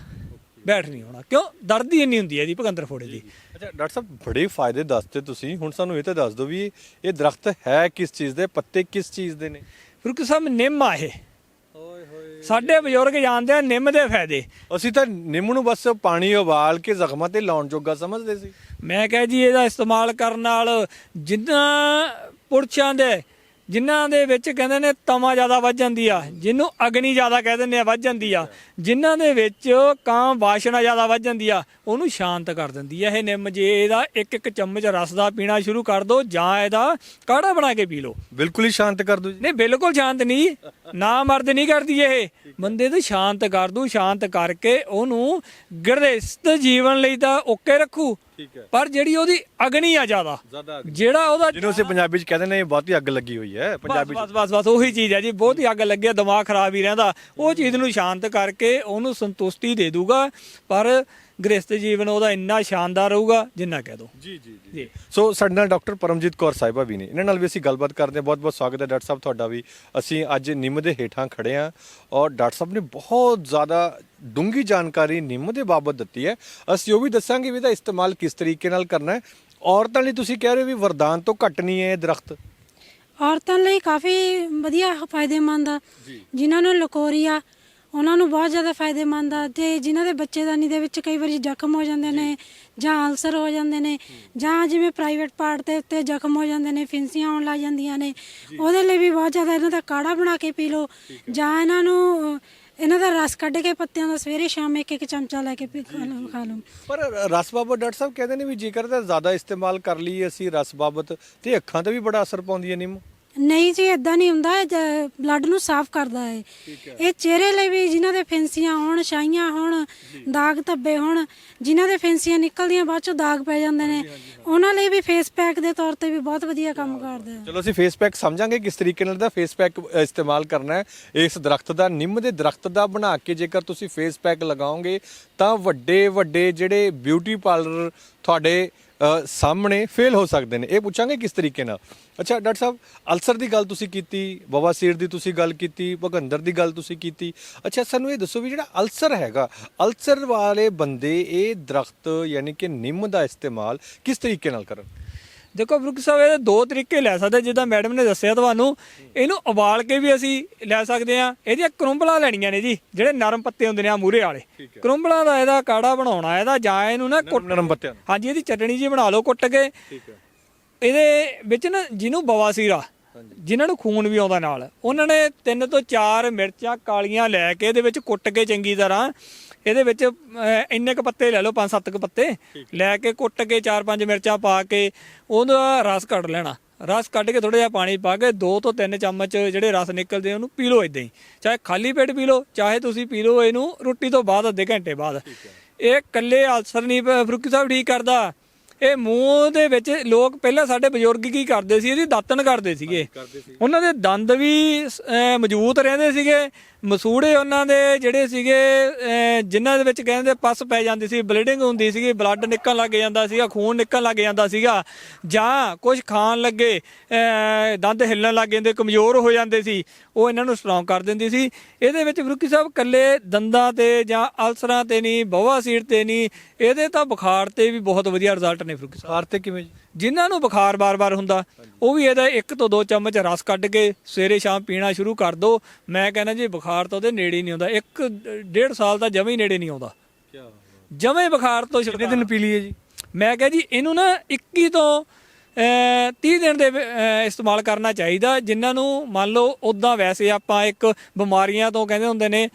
ਬੈਠ ਨਹੀਂ ਹੋਣਾ। ਕਿਉਂ? ਦਰਦ ਹੀ ਇੰਨੀ ਹੁੰਦੀ ਹੈ ਜੀ ਪਕੰਦਰ ਫੋੜੇ ਦੀ। ਅੱਛਾ, ਡਾਕਟਰ ਸਾਹਿਬ, ਬੜੇ ਫਾਇਦੇ ਦੱਸਦੇ ਤੁਸੀਂ। ਹੁਣ ਸਾਨੂੰ ਇਹ ਤਾਂ ਦੱਸ ਦਿਓ ਵੀ ਇਹ ਦਰਖਤ ਹੈ ਕਿਸ ਚੀਜ਼ ਦੇ, ਪੱਤੇ ਕਿਸ ਚੀਜ਼ ਦੇ ਨੇ? ਫਿਰ ਸਾਹਿਬ ਨਿੰਮ ਆ ਇਹ। ਸਾਡੇ ਬਜ਼ੁਰਗ ਜਾਣਦੇ ਆ ਨਿੰਮ ਦੇ ਫਾਇਦੇ। ਅਸੀਂ ਤਾਂ ਨਿੰਮ ਨੂੰ ਬਸ ਪਾਣੀ ਉਬਾਲ ਕੇ ਜ਼ਖਮਾਂ ਤੇ ਲਾਉਣ ਜੋਗਾ ਸਮਝਦੇ ਸੀ। ਮੈਂ ਕਹਾਂ ਜੀ ਇਹਦਾ ਇਸਤੇਮਾਲ ਕਰਨ ਨਾਲ ਜਿੰਨਾ ਪੁਰਸ਼ਾਂ ਦੇ ਜਿਨ੍ਹਾਂ ਦੇ ਵਿੱਚ ਕਹਿੰਦੇ ਨੇ ਤਮਾ ਜ਼ਿਆਦਾ ਵੱਜ ਜਾਂਦੀ ਆ ਜਿਹਨੂੰ ਅਗਨੀ ਜ਼ਿਆਦਾ ਕਹਿ ਦਿੰਦੇ ਆ ਵੱਜ ਜਾਂਦੀ ਆ। ਜਿਨ੍ਹਾਂ ਦੇ ਵਿੱਚ ਕਾਮ ਵਾਸ਼ਨਾ ਜ਼ਿਆਦਾ ਵੱਜ ਜਾਂਦੀ ਆ ਉਹਨੂੰ ਸ਼ਾਂਤ ਕਰ ਦਿੰਦੀ ਆ ਇਹ ਨਿੰਮ। ਜੇ ਇਹਦਾ ਇੱਕ ਇੱਕ ਚਮਚ ਰਸ ਦਾ ਪੀਣਾ ਸ਼ੁਰੂ ਕਰ ਦਿਓ ਜਾਂ ਇਹਦਾ ਕਾੜਾ ਬਣਾ ਕੇ ਪੀ ਲਓ। ਬਿਲਕੁਲ ਹੀ ਸ਼ਾਂਤ ਕਰ ਦੋ ਜੀ। ਨਹੀਂ ਬਿਲਕੁਲ ਸ਼ਾਂਤ ਨਹੀਂ ਨਾ ਮਰਦ ਨਹੀਂ ਕਰਦੀ ਇਹ। ਬੰਦੇ ਨੂੰ ਸ਼ਾਂਤ ਕਰ ਦੂ ਸ਼ਾਂਤ ਕਰਕੇ ਉਹਨੂੰ ਗ੍ਰਹਿਸਥ ਜੀਵਨ ਲਈ ਤਾਂ ਓਕੇ ਰੱਖੂ। ਠੀਕ ਹੈ। ਪਰ ਜਿਹੜੀ ਉਹਦੀ ਅਗਨੀ ਆ ਜ਼ਿਆਦਾ ਜ਼ਿਆਦਾ ਜਿਹੜਾ ਉਹਦਾ ਜਿਹਨੂੰ ਅਸੀਂ ਪੰਜਾਬੀ ਚ ਕਹਿੰਦੇ ਨੇ ਬਹੁਤੀ ਅੱਗ ਲੱਗੀ ਹੋਈ ਹੈ ਪੰਜਾਬੀ ਚ। ਬਸ ਬਸ ਬਸ ਉਹੀ ਚੀਜ਼ ਹੈ ਜੀ ਬਹੁਤ ਹੀ ਅੱਗ ਲੱਗਿਆ ਦਿਮਾਗ ਖਰਾਬ ਹੀ ਰਹਿੰਦਾ। ਉਹ ਚੀਜ਼ ਨੂੰ ਸ਼ਾਂਤ ਕਰਕੇ ਉਹਨੂੰ ਸੰਤੁਸ਼ਟੀ ਦੇ ਦੂਗਾ ਪਰ ਗ੍ਰਸਥ ਜੀਵਨ ਉਹਦਾ ਇੰਨਾ ਸ਼ਾਨਦਾਰ ਰਹੂਗਾ ਜਿੰਨਾ ਕਹਿ ਦੋ। ਜੀ ਜੀ ਜੀ ਸੋ ਸਾਡੇ ਨਾਲ ਡਾਕਟਰ ਪਰਮਜੀਤ ਕੌਰ ਸਾਹਿਬਾ ਵੀ ਨੇ। ਇਹਨਾਂ ਨਾਲ ਵੀ ਅਸੀਂ ਗੱਲਬਾਤ ਕਰਦੇ ਹਾਂ। ਬਹੁਤ ਬਹੁਤ ਸਵਾਗਤ ਹੈ ਡਾਕਟਰ ਸਾਹਿਬ ਤੁਹਾਡਾ ਵੀ। ਅਸੀਂ ਅੱਜ ਨਿੰਮ ਦੇ ਹੇਠਾਂ ਖੜੇ ਹਾਂ ਔਰ ਡਾਕਟਰ ਸਾਹਿਬ ਨੇ ਬਹੁਤ ਜ਼ਿਆਦਾ ਡੂੰਗੀ ਜਾਣਕਾਰੀ ਨਿੰਮ ਦੇ ਬਾਬਤ ਦਿੱਤੀ ਹੈ। ਅਸੀਂ ਉਹ ਵੀ ਦੱਸਾਂਗੇ ਵੀ ਇਹਦਾ ਇਸਤੇਮਾਲ ਕਿਸ ਤਰੀਕੇ ਨਾਲ ਕਰਨਾ ਹੈ। ਔਰਤਾਂ ਲਈ ਤੁਸੀਂ ਕਹਿ ਰਹੇ ਹੋ ਵੀ ਵਰਦਾਨ ਤੋਂ ਘੱਟ ਨਹੀਂ ਹੈ ਇਹ ਦਰਖਤ। ਔਰਤਾਂ ਲਈ ਕਾਫੀ ਵਧੀਆ ਫਾਇਦੇਮੰਦ ਆ। ਜਿਨ੍ਹਾਂ ਨੂੰ ਲਕੋਰੀਆ ਉਹਨਾਂ ਨੂੰ ਬਹੁਤ ਜ਼ਿਆਦਾ ਫਾਇਦੇਮੰਦ ਆ। ਤੇ ਜਿਨ੍ਹਾਂ ਦੇ ਬੱਚੇਦਾਨੀ ਦੇ ਵਿੱਚ ਕਈ ਵਾਰੀ ਜ਼ਖਮ ਹੋ ਜਾਂਦੇ ਨੇ ਜਾਂ। ਅਲਸਰ ਹੋ ਜਾਂਦੇ ਨੇ ਜਾਂ ਜਿਵੇਂ ਪ੍ਰਾਈਵੇਟ ਪਾਰਟ ਦੇ ਉੱਤੇ ਜ਼ਖਮ ਹੋ ਜਾਂਦੇ ਨੇ ਫਿੰਸੀਆਂ ਆਉਣ ਲੱਗ ਜਾਂਦੀਆਂ ਨੇ। ਉਹਦੇ ਲਈ ਵੀ ਬਹੁਤ ਜ਼ਿਆਦਾ ਇਹਨਾਂ ਦਾ ਕਾੜਾ ਬਣਾ ਕੇ ਪੀ ਲਓ ਜਾਂ ਇਹਨਾਂ ਨੂੰ ਇਹਨਾਂ ਦਾ ਰਸ ਕੱਢ ਕੇ ਪੱਤਿਆਂ ਦਾ ਸਵੇਰੇ ਸ਼ਾਮ ਇੱਕ ਇੱਕ ਚਮਚਾ ਲੈ ਕੇ ਪੀ ਖਾ ਲਓ ਖਾ ਲਓ। ਪਰ ਰਸ ਬਾਬਤ ਡਾਕਟਰ ਸਾਹਿਬ ਕਹਿੰਦੇ ਨੇ ਵੀ ਜੇਕਰ ਤਾਂ ਜ਼ਿਆਦਾ ਇਸਤੇਮਾਲ ਕਰ ਲਈਏ ਅਸੀਂ ਰਸ ਬਾਬਤ ਤੇ ਅੱਖਾਂ ਤੇ ਵੀ ਬੜਾ ਅਸਰ ਪਾਉਂਦੀ ਹੈ ਨਿੰਮ ਨਹੀਂ ਜੀ ਇਦਾਂ ਨਹੀਂ ਹੁੰਦਾ। ਬਲੱਡ ਨੂੰ ਸਾਫ਼ ਕਰਦਾ ਹੈ। ਇਹ ਚਿਹਰੇ ਲਈ ਵੀ ਜਿਨ੍ਹਾਂ ਦੇ ਫਿੰਸੀਆਂ ਹੋਣ ਛਾਈਆਂ ਹੋਣ ਦਾਗ ਧੱਬੇ ਹੋਣ ਜਿਨ੍ਹਾਂ ਦੇ ਫਿੰਸੀਆਂ ਨਿਕਲਦੀਆਂ ਬਾਅਦ ਚੋਂ ਦਾਗ ਪੈ ਜਾਂਦੇ ਨੇ। ਉਹਨਾਂ ਲਈ ਵੀ ਫੇਸ ਪੈਕ ਦੇ ਤੌਰ ਤੇ ਵੀ ਬਹੁਤ ਵਧੀਆ ਕੰਮ ਕਰਦਾ ਹੈ ਚਲੋ ਅਸੀਂ ਫੇਸ ਪੈਕ ਸਮਝਾਂਗੇ ਕਿਸ ਤਰੀਕੇ ਨਾਲ ਦਾ ਫੇਸ ਪੈਕ ਇਸਤੇਮਾਲ ਕਰਨਾ ਹੈ। ਇਸ ਦਰਖਤ ਦਾ ਨਿੰਮ ਦੇ ਦਰਖਤ ਦਾ ਬਣਾ ਕੇ ਜੇਕਰ ਤੁਸੀਂ ਫੇਸ ਪੈਕ ਲਗਾਓਗੇ ਤਾਂ ਵੱਡੇ ਵੱਡੇ ਜਿਹੜੇ ਬਿਊਟੀ ਪਾਰਲਰ ਤੁਹਾਡੇ ਸਾਹਮਣੇ ਫੇਲ ਹੋ ਸਕਦੇ ਨੇ। ਇਹ ਪੁੱਛਾਂਗੇ ਕਿਸ ਤਰੀਕੇ ਨਾਲ। ਅੱਛਾ, ਡਾਕਟਰ ਸਾਹਿਬ, ਅਲਸਰ ਦੀ ਗੱਲ ਤੁਸੀਂ ਕੀਤੀ ਬਵਾਸੀਰ ਦੀ ਤੁਸੀਂ ਗੱਲ ਕੀਤੀ, ਭਗੰਦਰ ਦੀ ਗੱਲ ਤੁਸੀਂ ਕੀਤੀ। ਅੱਛਾ, ਸਾਨੂੰ ਇਹ ਦੱਸੋ ਵੀ ਜਿਹੜਾ ਅਲਸਰ ਹੈਗਾ, ਅਲਸਰ ਵਾਲੇ ਬੰਦੇ ਇਹ ਦਰਖਤ ਯਾਨੀ ਕਿ ਨਿੰਮ ਦਾ ਇਸਤੇਮਾਲ ਕਿਸ ਤਰੀਕੇ ਨਾਲ ਕਰਨ? ਦੇਖੋ ਫਰੂਕ ਸਾਹਿਬ ਇਹਦੇ ਦੋ ਤਰੀਕੇ ਲੈ ਸਕਦੇ ਜਿੱਦਾਂ ਮੈਡਮ ਨੇ ਦੱਸਿਆ ਤੁਹਾਨੂੰ। ਇਹਨੂੰ ਉਬਾਲ ਕੇ ਵੀ ਅਸੀਂ ਲੈ ਸਕਦੇ ਆ ਇਹਦੀਆਂ ਕਰੁੰਬਲਾਂ ਲੈਣੀਆਂ ਨੇ ਜੀ ਜਿਹੜੇ ਨਰਮ ਪੱਤੇ ਹੁੰਦੇ ਨੇ ਆ ਮੂਰੇ ਵਾਲੇ। ਕਰੁੰਬਲਾਂ ਦਾ ਇਹਦਾ ਕਾੜਾ ਬਣਾਉਣਾ ਇਹਦਾ ਜਾਂ ਇਹਨੂੰ ਨਾ ਕੁੱਟ ਨਰਮ ਪੱਤਿਆਂ। ਹਾਂਜੀ ਇਹਦੀ ਚਟਣੀ ਜੀ ਬਣਾ ਲਓ ਕੁੱਟ ਕੇ। ਇਹਦੇ ਵਿੱਚ ਨਾ ਜਿਹਨੂੰ ਬਵਾਸੀਰ ਜਿਨ੍ਹਾਂ ਨੂੰ ਖੂਨ ਵੀ ਆਉਂਦਾ ਨਾਲ ਉਹਨਾਂ ਨੇ ਤਿੰਨ ਤੋਂ ਚਾਰ ਮਿਰਚਾਂ ਕਾਲੀਆਂ ਲੈ ਕੇ ਇਹਦੇ ਵਿੱਚ ਕੁੱਟ ਕੇ ਚੰਗੀ ਤਰ੍ਹਾਂ ਇਹਦੇ ਵਿੱਚ ਅਹ, ਇੰਨੇ ਕ ਪੱਤੇ ਲੈ ਲਓ ਪੰਜ ਸੱਤ ਕ ਪੱਤੇ। ਲੈ ਕੇ ਕੁੱਟ ਕੇ ਚਾਰ ਪੰਜ ਮਿਰਚਾਂ ਪਾ ਕੇ ਉਹਦਾ ਰਸ ਕੱਢ ਲੈਣਾ। ਰਸ ਕੱਢ ਕੇ ਥੋੜਾ ਜਿਹਾ ਪਾਣੀ ਪਾ ਕੇ 2 ਤੋਂ 3 ਚਮਚ ਜਿਹੜੇ ਰਸ ਨਿਕਲਦੇ ਉਹਨੂੰ ਪੀ ਲਓ ਇਦਾਂ ਹੀ। ਚਾਹੇ ਖਾਲੀ ਪੇਟ ਪੀ ਲਓ ਚਾਹੇ ਤੁਸੀਂ ਪੀ ਲਓ ਇਹਨੂੰ ਰੋਟੀ ਤੋਂ ਬਾਅਦ ਅੱਧੇ ਘੰਟੇ ਬਾਅਦ। ਇਹ ਕੱਲੇ ਅਲਸਰ ਨਹੀਂ ਪ- ਫਰੂਕੀ ਸਾਹਿਬ ਠੀਕ ਕਰਦਾ। ਇਹ ਮੂੰਹ ਦੇ ਵਿੱਚ ਲੋਕ ਪਹਿਲਾਂ ਸਾਡੇ ਬਜ਼ੁਰਗ ਕੀ ਕਰਦੇ ਸੀ ਇਹਦੀ ਦਾਤਣ ਕਰਦੇ ਸੀਗੇ। ਉਹਨਾਂ ਦੇ ਦੰਦ ਵੀ ਮਜ਼ਬੂਤ ਰਹਿੰਦੇ ਸੀਗੇ। ਮਸੂੜੇ ਉਹਨਾਂ ਦੇ ਜਿਹੜੇ ਸੀਗੇ ਜਿਨ੍ਹਾਂ ਦੇ ਵਿੱਚ ਕਹਿੰਦੇ ਪਸ ਪੈ ਜਾਂਦੀ ਸੀ ਬਲੀਡਿੰਗ ਹੁੰਦੀ ਸੀਗੀ ਬਲੱਡ ਨਿਕਲਣ ਲੱਗ ਜਾਂਦਾ ਸੀਗਾ ਖੂਨ ਨਿਕਲਣ ਲੱਗ ਜਾਂਦਾ ਸੀਗਾ। ਜਾਂ ਕੁਝ ਖਾਣ ਲੱਗੇ ਦੰਦ ਹਿੱਲਣ ਲੱਗ ਜਾਂਦੇ ਕਮਜ਼ੋਰ ਹੋ ਜਾਂਦੇ ਸੀ ਉਹ ਇਹਨਾਂ ਨੂੰ ਸਟਰੋਂਗ ਕਰ ਦਿੰਦੀ ਸੀ। ਇਹਦੇ ਵਿੱਚ ਫਰੂਕੀ ਸਾਹਿਬ ਕੱਲੇ ਦੰਦਾਂ ਤੇ ਜਾਂ ਅਲਸਰਾਂ ਤੇ ਨਹੀਂ ਬਵਾਸੀਰ ਤੇ ਨਹੀਂ ਇਹਦੇ ਤਾਂ ਬੁਖਾਰ ਤੇ ਵੀ ਬਹੁਤ ਵਧੀਆ ਰਿਜ਼ਲਟ ਨੇ ਫਰੂਕੀ ਸਾਹਿਬ ਸਾਰ ਤੇ ਕਿਵੇਂ ਜੀ? ਜਿਨ੍ਹਾਂ ਨੂੰ ਬੁਖਾਰ ਬਾਰ-ਬਾਰ ਹੁੰਦਾ ਉਹ ਵੀ ਇਹਦਾ ਇੱਕ ਤੋਂ ਦੋ ਚਮਚ ਰਸ ਕੱਢ ਕੇ ਸਵੇਰੇ ਸ਼ਾਮ ਪੀਣਾ ਸ਼ੁਰੂ ਕਰ ਦਿਓ ਮੈਂ ਕਹਿੰਦਾ ਜੀ ਬੁਖਾਰ ਤਾਂ ਉਹਦੇ ਨੇੜੇ ਹੀ ਨਹੀਂ ਆਉਂਦਾ। ਇੱਕ ਡੇਢ ਸਾਲ ਤਾਂ ਜਮੇ ਹੀ ਨੇੜੇ ਨਹੀਂ ਆਉਂਦਾ। ਕੀ ਜਮੇ ਬੁਖਾਰ ਤੋਂ ਛੁਟਕਾਰਾ ਦਿਨ ਪੀ ਲਈਏ ਜੀ? ਮੈਂ ਕਿਹਾ ਜੀ ਇਹਨੂੰ ਨਾ 21 ਤੋਂ 30 ਦਿਨ ਦੇ ਇਸਤੇਮਾਲ ਕਰਨਾ ਚਾਹੀਦਾ। ਜਿਨ੍ਹਾਂ ਨੂੰ ਮੰਨ ਲਓ ਉਦਾਂ ਵੈਸੇ ਆਪਾਂ ਇੱਕ ਬਿਮਾਰੀਆਂ ਤੋਂ ਕਹਿੰਦੇ ਹੁੰਦੇ ਨੇ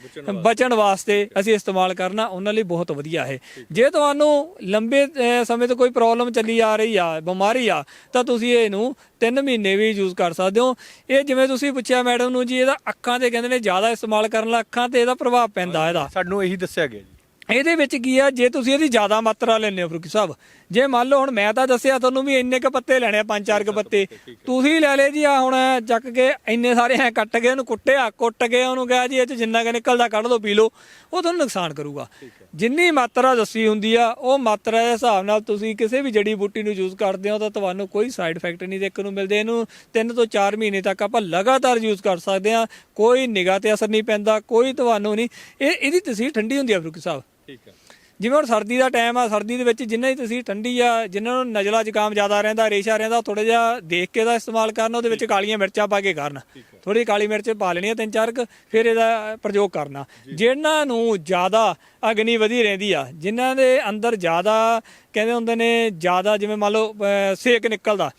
ਬਚਣ ਵਾਸਤੇ। ਅਸੀਂ ਇਸਤੇਮਾਲ ਕਰਨਾ ਉਹਨਾਂ ਲਈ ਬਹੁਤ ਵਧੀਆ ਹੈ। ਜੇ ਤੁਹਾਨੂੰ ਲੰਬੇ ਸਮੇਂ ਤੋਂ ਕੋਈ ਪ੍ਰੋਬਲਮ ਚੱਲੀ ਆ ਰਹੀ ਆ ਬਿਮਾਰੀ ਆ ਤਾਂ ਤੁਸੀਂ ਇਹਨੂੰ 3 ਮਹੀਨੇ ਵੀ ਯੂਜ਼ ਕਰ ਸਕਦੇ ਹੋ। ਇਹ ਜਿਵੇਂ ਤੁਸੀਂ ਪੁੱਛਿਆ ਮੈਡਮ ਨੂੰ ਜੀ ਇਹਦਾ ਅੱਖਾਂ ਤੇ ਕਹਿੰਦੇ ਨੇ ਜ਼ਿਆਦਾ ਇਸਤੇਮਾਲ ਕਰਨ ਨਾਲ ਅੱਖਾਂ ਤੇ ਇਹਦਾ ਪ੍ਰਭਾਵ ਪੈਂਦਾ ਇਹਦਾ। ਸਾਨੂੰ ਇਹੀ ਦੱਸਿਆ ਗਿਆ ਜੀ। ਇਹਦੇ ਵਿੱਚ ਕੀ ਆ ਜੇ ਤੁਸੀਂ ਇਹਦੀ ਜ਼ਿਆਦਾ ਮਾਤਰਾ ਲੈਂਦੇ ਹੋ ਫਰੂਕੀ ਸਾਹਿਬ ਜੇ ਮੰਨ ਲਓ ਹੁਣ ਮੈਂ ਤਾਂ ਦੱਸਿਆ ਤੁਹਾਨੂੰ ਵੀ ਇੰਨੇ ਕ ਪੱਤੇ ਲੈਣੇ ਆ ਪੰਜ ਚਾਰ ਕ ਪੱਤੇ। ਤੁਸੀਂ ਲੈ ਲਏ ਜੀ ਆ ਹੁਣ ਚੱਕ ਕੇ ਇੰਨੇ ਸਾਰੇ ਐ ਕੱਟ ਕੇ ਉਹਨੂੰ ਕੁੱਟਿਆ ਕੁੱਟ ਕੇ ਉਹਨੂੰ ਕਿਹਾ ਜੀ ਇਹ ਚ ਜਿੰਨਾ ਕ ਨਿਕਲਦਾ ਕੱਢ ਲਓ ਪੀ ਲਓ। ਉਹ ਤੁਹਾਨੂੰ ਨੁਕਸਾਨ ਕਰੂਗਾ। ਜਿੰਨੀ ਮਾਤਰਾ ਦੱਸੀ ਹੁੰਦੀ ਆ ਉਹ ਮਾਤਰਾ ਦੇ ਹਿਸਾਬ ਨਾਲ ਤੁਸੀਂ ਕਿਸੇ ਵੀ ਜੜੀ ਬੂਟੀ ਨੂੰ ਯੂਜ਼ ਕਰਦੇ ਹੋ ਤਾਂ ਤੁਹਾਨੂੰ ਕੋਈ ਸਾਈਡ ਇਫੈਕਟ ਨਹੀਂ ਦੇਖਣ ਨੂੰ ਮਿਲਦੇ। ਇਹਨੂੰ 3 ਤੋਂ 4 ਮਹੀਨੇ ਤੱਕ ਆਪਾਂ ਲਗਾਤਾਰ ਯੂਜ਼ ਕਰ ਸਕਦੇ ਆ ਕੋਈ ਨਿਗਾਹ ਤੇ ਅਸਰ ਨਹੀਂ ਪੈਂਦਾ ਕੋਈ ਤੁਹਾਨੂੰ ਨਹੀਂ। ਇਹ ਇਹਦੀ ਤਸੀਰ ਠੰਡੀ ਹੁੰਦੀ ਆ ਫਰੂਕੀ ਸਾਹਿਬ। ਠੀਕ ਹੈ ਜਿਵੇਂ ਹੁਣ ਸਰਦੀ ਦਾ ਟਾਈਮ ਆ ਸਰਦੀ ਦੇ ਵਿੱਚ ਜਿੰਨਾ ਹੀ ਤੁਸੀਂ ਠੰਡੀ ਆ ਜਿਨ੍ਹਾਂ ਨੂੰ ਨਜ਼ਲਾ ਜ਼ੁਕਾਮ ਜ਼ਿਆਦਾ ਰਹਿੰਦਾ ਰੇਸ਼ਾ ਰਹਿੰਦਾ ਥੋੜਾ ਜਿਹਾ ਦੇਖ ਕੇ ਦਾ ਇਸਤੇਮਾਲ ਕਰਨ ਉਹਦੇ ਵਿੱਚ ਕਾਲੀਆਂ ਮਿਰਚਾਂ ਪਾ ਕੇ ਕਰਨ। ਥੋੜੀ ਕਾਲੀ ਮਿਰਚ ਪਾ ਲੈਣੀ ਆ ਤਿੰਨ ਚਾਰ ਕੁ ਫਿਰ ਇਹਦਾ ਪ੍ਰਯੋਗ ਕਰਨਾ। ਜਿਨ੍ਹਾਂ ਨੂੰ ਜ਼ਿਆਦਾ ਅਗਨੀ ਵਧੀ ਰਹਿੰਦੀ ਆ ਜਿਨ੍ਹਾਂ ਦੇ ਅੰਦਰ ਜ਼ਿਆਦਾ ਕਹਿੰਦੇ ਹੁੰਦੇ ਨੇ ਜ਼ਿਆਦਾ ਜਿਵੇਂ ਮੰਨ ਲਓ ਸੇਕ ਨਿਕਲਦਾ।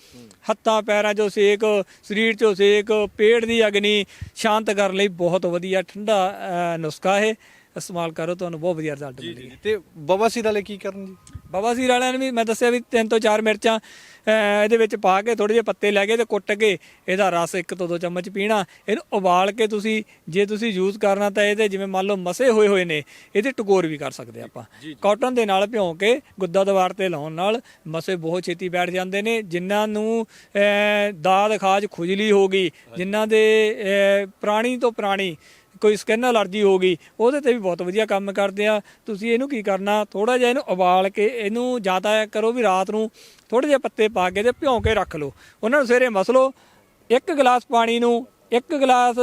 ਹੱਥਾਂ ਪੈਰਾਂ 'ਚੋਂ ਸੇਕ ਸਰੀਰ 'ਚੋਂ ਸੇਕ ਪੇਟ ਦੀ ਅਗਨੀ ਸ਼ਾਂਤ ਕਰਨ ਲਈ ਬਹੁਤ ਵਧੀਆ ਠੰਡਾ ਨੁਸਖਾ ਹੈ ਇਸਤੇਮਾਲ ਕਰੋ ਤੁਹਾਨੂੰ ਬਹੁਤ ਵਧੀਆ ਰਿਜ਼ਲਟ ਮਿਲੇਗਾ। ਤੇ ਬਵਾਸੀਰ ਵਾਲੇ ਕੀ ਕਰਨ ਜੀ? ਬਵਾਸੀਰ ਵਾਲਿਆਂ ਨੇ ਵੀ ਮੈਂ ਦੱਸਿਆ ਵੀ ਤਿੰਨ ਤੋਂ ਚਾਰ ਮਿਰਚਾਂ ਅਹ, ਇਹਦੇ ਵਿੱਚ ਪਾ ਕੇ ਥੋੜੇ ਜਿਹੇ ਪੱਤੇ ਲੈ ਕੇ ਤੇ ਕੁੱਟ ਕੇ ਇਹਦਾ ਰਸ ਇੱਕ ਤੋਂ ਦੋ ਚਮਚ ਪੀਣਾ। ਇਹਨੂੰ ਉਬਾਲ ਕੇ ਤੁਸੀਂ ਜੇ ਤੁਸੀਂ ਯੂਜ਼ ਕਰਨਾ ਤਾਂ ਇਹਦੇ ਜਿਵੇਂ ਮੰਨ ਲਓ ਮਸੇ ਹੋਏ ਹੋਏ ਨੇ ਇਹਦੇ ਟਕੋਰ ਵੀ ਕਰ ਸਕਦੇ ਆਪਾਂ। ਕਾਟਨ ਦੇ ਨਾਲ ਭਿਉਂ ਕੇ ਗੁੱਦਾ ਦੀਵਾਰ ਤੇ ਲਾਉਣ ਨਾਲ ਮਸੇ ਬਹੁਤ ਛੇਤੀ ਬੈਠ ਜਾਂਦੇ ਨੇ ਜਿਨ੍ਹਾਂ ਨੂੰ ਅਹ, ਦਾਦ ਖਾਜ ਖੁਜਲੀ ਹੋ ਗਈ ਜਿਨ੍ਹਾਂ ਦੇ ਅਹ, ਪੁਰਾਣੀ ਤੋਂ ਪੁਰਾਣੀ ਕੋਈ ਸਕਿਨ ਅਲਰਜੀ ਹੋ ਗਈ, ਉਹਦੇ ਤੇ ਵੀ ਬਹੁਤ ਵਧੀਆ ਕੰਮ ਕਰਦੇ ਆ। ਤੁਸੀਂ ਇਹਨੂੰ ਕੀ ਕਰਨਾ ਥੋੜਾ ਜਿਹਾ ਇਹਨੂੰ ਉਬਾਲ ਕੇ ਇਹਨੂੰ ਜ਼ਿਆਦਾ ਕਰੋ ਵੀ ਰਾਤ ਨੂੰ ਥੋੜੇ ਜਿਹੇ ਪੱਤੇ ਪਾ ਕੇ ਤੇ ਭਿਉਂ ਕੇ ਰੱਖ ਲਓ। ਉਹਨਾਂ ਨੂੰ ਸਵੇਰੇ ਮਸਲੋ ਇੱਕ ਗਲਾਸ ਪਾਣੀ ਨੂੰ ਇੱਕ ਗਲਾਸ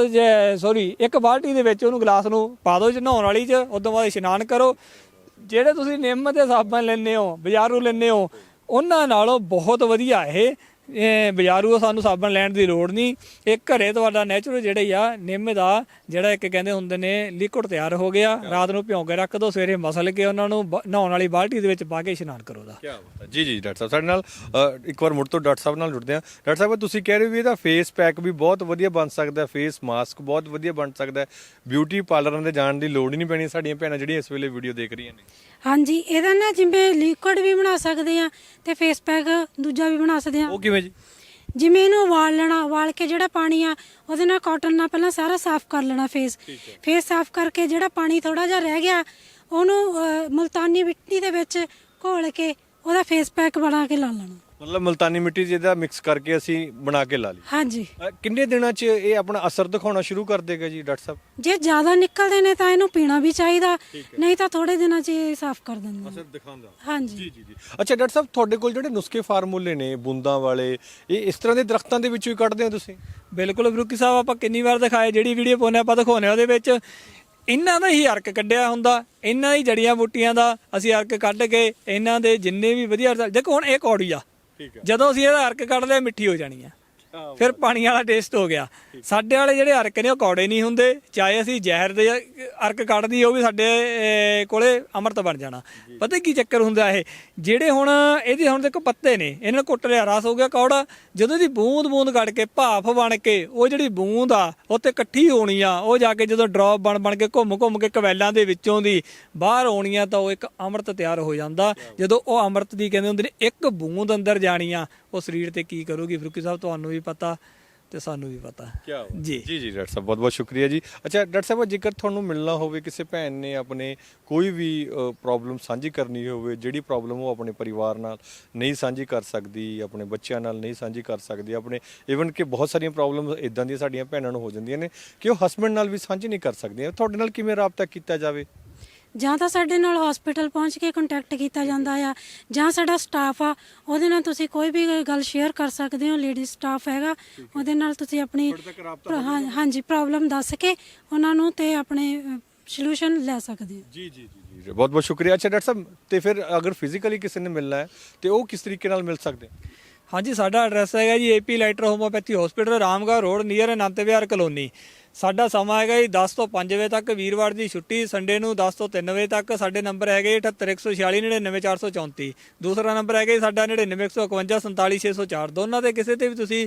ਸੌਰੀ ਇੱਕ ਬਾਲਟੀ ਦੇ ਵਿੱਚ ਉਹਨੂੰ ਗਲਾਸ ਨੂੰ ਪਾ ਦਿਓ ਚ ਨਹਾਉਣ ਵਾਲੀ ਚ, ਉਦੋਂ ਬਾਅਦ ਇਸ਼ਨਾਨ ਕਰੋ। ਜਿਹੜੇ ਤੁਸੀਂ ਨਿੰਮ ਤੇ ਸਾਬਣ ਲੈਂਦੇ ਹੋ, ਬਾਜ਼ਾਰੂ ਲੈਂਦੇ ਹੋ, ਉਹਨਾਂ ਨਾਲੋਂ ਬਹੁਤ ਵਧੀਆ ਇਹ ਇਹ ਬਾਜ਼ਾਰੂ ਸਾਨੂੰ ਸਾਬਣ ਲੈਣ ਦੀ ਲੋੜ ਨਹੀਂ। ਇਹ ਘਰੇ ਤੁਹਾਡਾ ਨੈਚੁਰਲ ਜਿਹੜਾ ਹੀ ਆ ਨਿੰਮ ਦਾ ਜਿਹੜਾ ਇੱਕ ਕਹਿੰਦੇ ਹੁੰਦੇ ਨੇ ਲਿਕੁਇਡ ਤਿਆਰ ਹੋ ਗਿਆ। ਰਾਤ ਨੂੰ ਭਿਉਂ ਕੇ ਰੱਖ ਦਿਓ ਸਵੇਰੇ ਮਸਲ ਕੇ ਉਹਨਾਂ ਨੂੰ ਬ- ਨਹਾਉਣ ਵਾਲੀ ਬਾਲਟੀ ਦੇ ਵਿੱਚ ਪਾ ਕੇ ਇਸ਼ਨਾਨ ਕਰੋ ਦਾ ਕੀ ਬਾਤ ਹੈ। ਜੀ ਜੀ ਡਾਕਟਰ ਸਾਹਿਬ ਸਾਡੇ ਨਾਲ ਅ, ਇੱਕ ਵਾਰ ਮੁੜ ਤੋਂ ਡਾਕਟਰ ਸਾਹਿਬ ਨਾਲ ਜੁੜਦੇ ਹਾਂ। ਡਾਕਟਰ ਸਾਹਿਬ ਤੁਸੀਂ ਕਹਿ ਰਹੇ ਹੋ ਵੀ ਇਹਦਾ ਫੇਸ ਪੈਕ ਵੀ ਬਹੁਤ ਵਧੀਆ ਬਣ ਸਕਦਾ ਹੈ ਫੇਸ ਮਾਸਕ ਬਹੁਤ ਵਧੀਆ ਬਣ ਸਕਦਾ ਹੈ। ਬਿਊਟੀ ਪਾਰਲਰਾਂ ਦੇ ਜਾਣ ਦੀ ਲੋੜ ਹੀ ਨਹੀਂ ਪੈਣੀ ਸਾਡੀਆਂ ਭੈਣਾਂ ਜਿਹੜੀਆਂ ਇਸ ਵੇਲੇ ਵੀਡੀਓ ਦੇਖ ਰਹੀਆਂ ਨੇ। ਹਾਂਜੀ ਇਹਦਾ ਨਾ ਜਿਵੇਂ ਲਿਕੁਇਡ ਵੀ ਬਣਾ ਸਕਦੇ ਆ ਤੇ ਫੇਸ ਪੈਕ ਦੂਜਾ ਵੀ ਬਣਾ ਸਕਦੇ ਆ ਉਹ ਕਿਵੇਂ ਜੀ? ਜਿਵੇਂ ਇਹਨੂੰ ਉਬਾਲ ਲੈਣਾ ਉਬਾਲ ਕੇ ਜਿਹੜਾ ਪਾਣੀ ਆ ਉਹਦੇ ਨਾਲ ਕਾਟਨ ਨਾਲ ਪਹਿਲਾਂ ਸਾਰਾ ਸਾਫ਼ ਕਰ ਲੈਣਾ ਫੇਸ ਫੇਸ ਸਾਫ਼ ਕਰਕੇ ਜਿਹੜਾ ਪਾਣੀ ਥੋੜਾ ਜਿਹਾ ਰਹਿ ਗਿਆ ਉਹਨੂੰ ਅਹ, ਮੁਲਤਾਨੀ ਮਿੱਟੀ ਦੇ ਵਿੱਚ ਘੋਲ ਕੇ ਉਹਦਾ ਫੇਸ ਪੈਕ ਬਣਾ ਕੇ ਲਾ ਲੈਣਾ। ਮਤਲਬ ਮਲਤਾਨੀ ਮਿੱਟੀ ਜਿਹਦਾ ਮਿਕਸ ਕਰਕੇ ਅਸੀਂ ਬਣਾ ਕੇ ਲਾ ਲਈ। ਹਾਂਜੀ। ਅ, ਕਿੰਨੇ ਦਿਨਾਂ 'ਚ ਇਹ ਆਪਣਾ ਅਸਰ ਦਿਖਾਉਣਾ ਸ਼ੁਰੂ ਕਰ ਦੇਗਾ ਜੀ ਡਾਕਟਰ ਸਾਹਿਬ? ਜੇ ਜ਼ਿਆਦਾ ਨਿਕਲਦੇ ਨੇ ਤਾਂ ਇਹਨੂੰ ਪੀਣਾ ਵੀ ਚਾਹੀਦਾ ਨਹੀਂ ਤਾਂ ਥੋੜੇ ਦਿਨਾਂ 'ਚ ਇਹ ਸਾਫ਼ ਕਰ ਦਿੰਦਾ ਅਸਰ ਦਿਖਾਉਂਦਾ। ਹਾਂਜੀ। ਜੀ ਜੀ ਜੀ। ਅੱਛਾ ਡਾਕਟਰ ਸਾਹਿਬ ਤੁਹਾਡੇ ਕੋਲ ਜਿਹੜੇ ਨੁਸਖੇ ਫਾਰਮੂਲੇ ਨੇ ਬੂੰਦਾਂ ਵਾਲੇ ਇਹ ਇਸ ਤਰ੍ਹਾਂ ਦੇ ਦਰਖਤਾਂ ਦੇ ਵਿੱਚੋਂ ਹੀ ਕੱਢਦੇ ਹੋ ਤੁਸੀਂ? ਬਿਲਕੁਲ ਬਰੂਕੀ ਸਾਹਿਬ ਆਪਾਂ ਕਿੰਨੀ ਵਾਰ ਦਿਖਾਏ ਜਿਹੜੀ ਵੀਡੀਓ ਪਾਉਂਦੇ ਆਪਾਂ ਦਿਖਾਉਂਦੇ ਹਾਂ ਉਹਦੇ ਵਿੱਚ। ਇਹਨਾਂ ਦਾ ਹੀ ਅਰਕ ਕੱਢਿਆ ਹੁੰਦਾ ਇਹਨਾਂ ਦੀ ਜੜੀਆਂ ਬੂਟੀਆਂ ਦਾ ਅਸੀਂ ਅਰਕ ਕੱਢ ਕੇ ਇਹਨਾਂ ਦੇ ਜਿੰਨੇ ਵੀ ਵਧੀਆ result- ਦੇਖੋ ਹੁਣ ਇਹ ਕੌੜੀ ਆ। ਠੀਕ ਹੈ। ਜਦੋਂ ਅਸੀਂ ਇਹਦਾ ਅਰਕ ਕੱਢ ਲਿਆ ਮਿੱਠੀ ਹੋ ਜਾਣੀ ਆ ਫਿਰ ਪਾਣੀ ਵਾਲਾ ਟੇਸਟ ਹੋ ਗਿਆ। ਸਾਡੇ ਵਾਲੇ ਜਿਹੜੇ ਅਰਕ ਨੇ ਉਹ ਕੌੜੇ ਨਹੀਂ ਹੁੰਦੇ ਚਾਹੇ ਅਸੀਂ ਜ਼ਹਿਰ ਦੇ ਅਰਕ ਕੱਢਦੀ ਉਹ ਵੀ ਸਾਡੇ ਕੋਲੇ ਅੰਮ੍ਰਿਤ ਬਣ ਜਾਣਾ। ਪਤਾ ਕੀ ਚੱਕਰ ਹੁੰਦਾ ਇਹ? ਜਿਹੜੇ ਹੁਣ ਇਹਦੇ ਹੁਣ ਦੇਖੋ ਪੱਤੇ ਨੇ ਇਹਨਾਂ ਨੂੰ ਕੁੱਟ ਲਿਆ ਰਸ ਹੋ ਗਿਆ ਕੌੜਾ। ਜਦੋਂ ਇਹਦੀ ਬੂੰਦ ਬੂੰਦ ਕੱਢ ਕੇ ਭਾਫ ਬਣ ਕੇ ਉਹ ਜਿਹੜੀ ਬੂੰਦ ਆ ਉੱਤੇ ਇਕੱਠੀ ਹੋਣੀ ਆ ਉਹ ਜਾ ਕੇ ਜਦੋਂ ਡ੍ਰੌਪ ਬਣ ਬਣ ਕੇ ਘੁੰਮ ਘੁੰਮ ਕੇ ਕਵੈਲਾਂ ਦੇ ਵਿੱਚੋਂ ਦੀ ਬਾਹਰ ਆਉਣੀ ਆ ਤਾਂ ਉਹ ਇੱਕ ਅੰਮ੍ਰਿਤ ਤਿਆਰ ਹੋ ਜਾਂਦਾ। ਜਦੋਂ ਉਹ ਅੰਮ੍ਰਿਤ ਦੀ ਕਹਿੰਦੇ ਹੁੰਦੇ ਨੇ ਇੱਕ ਬੂੰਦ ਅੰਦਰ ਜਾਣੀ ਆ ਉਹ ਸਰੀਰ ਤੇ ਕੀ ਕਰੂਗੀ? ਫਰੂਕੀ ਸਾਹਿਬ ਤੁਹਾਨੂੰ ਵੀ ਪਤਾ ਤੇ ਸਾਨੂੰ ਵੀ ਪਤਾ। ਜੀ। ਜੀ ਜੀ ਡਾਕਟਰ ਸਾਹਿਬ ਬਹੁਤ ਬਹੁਤ ਸ਼ੁਕਰੀਆ ਜੀ। ਅੱਛਾ ਡਾਕਟਰ ਸਾਹਿਬ ਜੇਕਰ ਤੁਹਾਨੂੰ ਮਿਲਣਾ ਹੋਵੇ ਕਿਸੇ ਭੈਣ ਨੇ ਆਪਣੇ ਕੋਈ ਵੀ ਪ੍ਰੋਬਲਮ ਸਾਂਝੀ ਕਰਨੀ ਹੋਵੇ ਜਿਹੜੀ ਪ੍ਰੋਬਲਮ ਉਹ ਆਪਣੇ ਪਰਿਵਾਰ ਨਾਲ ਨਹੀਂ ਸਾਂਝੀ ਕਰ ਸਕਦੀ ਆਪਣੇ ਬੱਚਿਆਂ ਨਾਲ ਨਹੀਂ ਸਾਂਝੀ ਕਰ ਸਕਦੀ ਆਪਣੇ ਇਵਨ ਕਿ ਬਹੁਤ ਸਾਰੀਆਂ ਪ੍ਰੋਬਲਮਸ ਇਦਾਂ ਦੀਆਂ ਸਾਡੀਆਂ ਭੈਣਾਂ ਨੂੰ ਹੋ ਜਾਂਦੀਆਂ ਨੇ ਕਿ ਉਹ ਹਸਬੰਡ ਨਾਲ ਵੀ ਸਾਂਝੀ ਨਹੀਂ ਕਰ ਸਕਦੀਆਂ। ਤੁਹਾਡੇ ਨਾਲ ਕਿਵੇਂ ਰਾਬਤਾ ਕੀਤਾ ਜਾਵੇ? ਜਾਂ ਤਾਂ ਸਾਡੇ ਨਾਲ ਹਸਪੀਟਲ ਪਹੁੰਚ ਕੇ ਕੰਟੈਕਟ ਕੀਤਾ ਜਾਂਦਾ ਆ ਜਾਂ ਸਾਡਾ ਸਟਾਫ ਆ ਉਹਦੇ ਨਾਲ ਤੁਸੀਂ ਕੋਈ ਵੀ ਗੱਲ ਸ਼ੇਅਰ ਕਰ ਸਕਦੇ ਹੋ ਲੇਡੀ ਸਟਾਫ ਹੈਗਾ ਉਹਦੇ ਨਾਲ ਤੁਸੀਂ ਆਪਣੀ ਹਾਂ- ਹਾਂਜੀ ਪ੍ਰੋਬਲਮ ਦੱਸ ਕੇ ਉਹਨਾਂ ਨੂੰ ਤੇ ਆਪਣੇ ਸੋਲੂਸ਼ਨ ਲੈ ਸਕਦੇ ਹੋ। ਜੀ ਜੀ ਜੀ ਜੀ। ਬਹੁਤ ਬਹੁਤ ਸ਼ੁਕਰੀਆ। ਅੱਛਾ ਡਾਕਟਰ ਸਾਹਿਬ ਤੇ ਫਿਰ ਅਗਰ ਫਿਜ਼ੀਕਲੀ ਕਿਸੇ ਨੇ ਮਿਲਣਾ ਹੈ ਤੇ ਉਹ ਕਿਸ ਤਰੀਕੇ ਨਾਲ ਮਿਲ ਸਕਦੇ ਹਾਂਜੀ ਸਾਡਾ ਐਡਰੈਸ ਹੈਗਾ ਜੀ AP lighter homeopathy hospital Ramgarh road near Anant Vihar colony ਸਾਡਾ ਸਮਾਂ ਹੈਗਾ ਜੀ 10 ਤੋਂ 5 ਵਜੇ ਤੱਕ ਵੀਰਵਾਰ ਦੀ ਛੁੱਟੀ ਸੰਡੇ ਨੂੰ 10 ਤੋਂ 3 ਵਜੇ ਤੱਕ। ਸਾਡੇ ਨੰਬਰ ਹੈਗੇ 78146 ਦੂਸਰਾ ਨੰਬਰ ਹੈਗਾ ਜੀ ਸਾਡਾ 9915547604 ਦੋਨਾਂ ਦੇ ਕਿਸੇ ਤੇ ਵੀ ਤੁਸੀਂ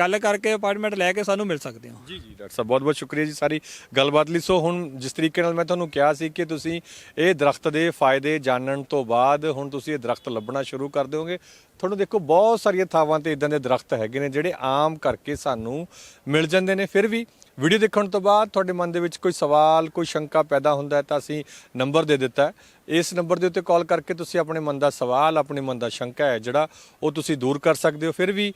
ਗੱਲ ਕਰਕੇ ਅਪਾਰਟਮੈਂਟ ਲੈ ਕੇ ਸਾਨੂੰ ਮਿਲ ਸਕਦੇ ਹੋ। ਜੀ ਜੀ, ਡਾਕਟਰ ਸਾਹਿਬ, ਬਹੁਤ ਬਹੁਤ ਸ਼ੁਕਰੀਆ ਜੀ ਸਾਰੀ ਗੱਲਬਾਤ ਲਈ। ਸੋ ਹੁਣ ਜਿਸ ਤਰੀਕੇ ਨਾਲ ਮੈਂ ਤੁਹਾਨੂੰ ਕਿਹਾ ਸੀ ਕਿ ਤੁਸੀਂ ਇਹ ਦਰਖਤ ਦੇ ਫਾਇਦੇ ਜਾਣਨ ਤੋਂ ਬਾਅਦ ਹੁਣ ਤੁਸੀਂ ਇਹ ਦਰਖਤ ਲੱਭਣਾ ਸ਼ੁਰੂ ਕਰ ਦਿਓਗੇ। ਤੁਹਾਨੂੰ ਦੇਖੋ, ਬਹੁਤ ਸਾਰੀਆਂ ਥਾਵਾਂ ਤੇ ਇਦਾਂ ਦੇ ਦਰਖਤ ਹੈਗੇ ਨੇ ਜਿਹੜੇ ਆਮ ਕਰਕੇ ਸਾਨੂੰ ਮਿਲ ਜਾਂਦੇ ਨੇ। ਫਿਰ ਵੀ ਵੀਡੀਓ ਦੇਖਣ ਤੋਂ ਬਾਅਦ ਤੁਹਾਡੇ ਮਨ ਦੇ ਵਿੱਚ ਕੋਈ ਸਵਾਲ, ਕੋਈ ਸ਼ੰਕਾ ਪੈਦਾ ਹੁੰਦਾ ਹੈ ਤਾਂ ਅਸੀਂ ਨੰਬਰ ਦੇ ਦਿੱਤਾ ਇਸ ਨੰਬਰ ਦੇ ਉੱਤੇ ਕਾਲ ਕਰਕੇ ਤੁਸੀਂ ਆਪਣੇ ਮਨ ਦਾ ਸਵਾਲ, ਆਪਣੇ ਮਨ ਦਾ ਸ਼ੰਕਾ ਹੈ ਜਿਹੜਾ ਉਹ ਤੁਸੀਂ ਦੂਰ ਕਰ ਸਕਦੇ ਹੋ। ਫਿਰ ਵੀ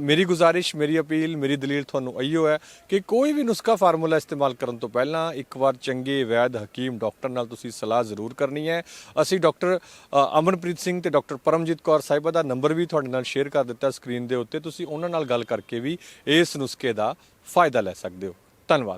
ਮੇਰੀ ਗੁਜ਼ਾਰਿਸ਼, ਮੇਰੀ ਅਪੀਲ, ਮੇਰੀ ਦਲੀਲ ਤੁਹਾਨੂੰ ਇਹੋ ਹੈ ਕਿ ਕੋਈ ਵੀ ਨੁਸਖਾ ਫਾਰਮੂਲਾ ਇਸਤੇਮਾਲ ਕਰਨ ਤੋਂ ਪਹਿਲਾਂ ਇੱਕ ਵਾਰ ਚੰਗੇ ਵੈਦ ਹਕੀਮ ਡਾਕਟਰ ਨਾਲ ਤੁਸੀਂ ਸਲਾਹ ਜ਼ਰੂਰ ਕਰਨੀ ਹੈ। ਅਸੀਂ ਡਾਕਟਰ ਅਮਨਪ੍ਰੀਤ ਸਿੰਘ ਤੇ ਡਾਕਟਰ ਪਰਮਜੀਤ ਕੌਰ ਸਾਹਿਬਾ ਦਾ ਨੰਬਰ ਵੀ ਤੁਹਾਡੇ ਨਾਲ ਸ਼ੇਅਰ ਕਰ ਦਿੱਤਾ ਸਕਰੀਨ ਦੇ ਉੱਤੇ। ਤੁਸੀਂ ਉਹਨਾਂ ਨਾਲ ਗੱਲ ਕਰਕੇ ਵੀ ਇਸ ਨੁਸਖੇ ਦਾ ਫਾਇਦਾ ਲੈ ਸਕਦੇ ਹੋ। ਧੰਨਵਾਦ।